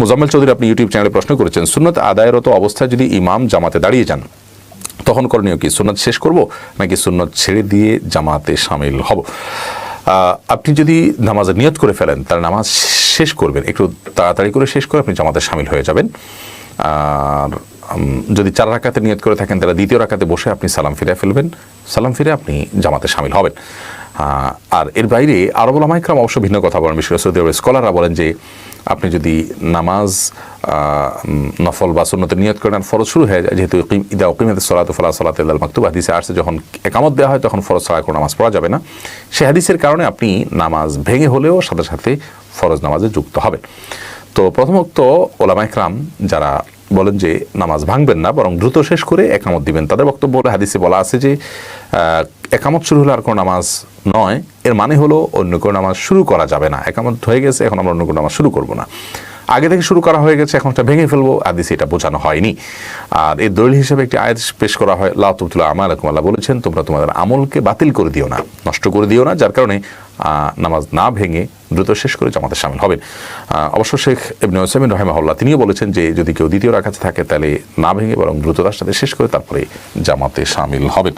মোজাম্মেল চৌধুরী আপনি ইউটিউব চ্যানেলে প্রশ্ন করেছেন, সুন্নত আদায়রত অবস্থায় যদি ইমাম জামাতে দাঁড়িয়ে যান, তখন করণীয় কি? সুন্নত শেষ করব নাকি সুন্নত ছেড়ে দিয়ে জামাতে সামিল হব? আপনি যদি নামাজের নিয়ত করে ফেলেন তার নামাজ শেষ করবেন। একটু তাড়াতাড়ি করে শেষ করে আপনি জামাতে সামিল হয়ে যাবেন। আর যদি চার রাকাতে নিয়ত করে থাকেন, তাহলে দ্বিতীয় রাকাতে বসে আপনি সালাম ফিরে ফেলবেন। সালাম ফিরে আপনি জামাতে সামিল হবেন। আর এর বাইরে আরব ওলামাইকরাম অবশ্য ভিন্ন কথা বলেন। বিশেষ সৌদি আরবের স্কলাররা বলেন যে, আপনি যদি নামাজ নফল বা সুন্নতের নিয়ত করেন ফরজ শুরু হয়ে যায়, যেহেতু ইদা উকিমাত সলাত ফলা সলাত মাকতুব, হাদিসে আসছে, যখন একামত দেওয়া হয়, তখন ফরজ ছাড়া কোনো নামাজ পড়া যাবে না। সে হাদিসের কারণে আপনি নামাজ ভেঙে হলেও সাথে সাথে ফরজ নামাজে যুক্ত হবেন। তো প্রথমত ওলামা ইকরাম যারা বলেন যে নামাজ ভাঙবেন না, বরং দ্রুত শেষ করে একামত দিবেন। তাদের বক্তব্য হাদিসে বলা আছে যে একামত শুরু হলে আর কোনো নামাজ নয়। এর মানে হলো অন্য কোনো নামাজ শুরু করা যাবে না। একামত হয়ে গেছে, এখন আমরা অন্য কোনো নামাজ শুরু করব না। আগে থেকে শুরু করা হয়ে গেছে, এখন এটা ভেঙে ফেলব। আদিসে এটা বোঝানো হয়নি। আর এই দলিল হিসেবে একটি আয়াত পেশ করা হয় লাতুবতুল্লাহ আমার আল্লাহ বলেছেন, তোমরা তোমাদের আমলকে বাতিল করে দিও না, নষ্ট করে দিও না। যার কারণে নামাজ না ভেঙে দ্রুত শেষ করে জামাতে সামিল হবেন অবশ্য শেখ ইবনে ওসেমিন রহেমাহুল্লাহ তিনিও বলেছেন যে, যদি কেউ দ্বিতীয় রাখাতে থাকে, তাহলে না ভেঙে বরং দ্রুততার সাথে শেষ করে তারপরে জামাতে সামিল হবেন।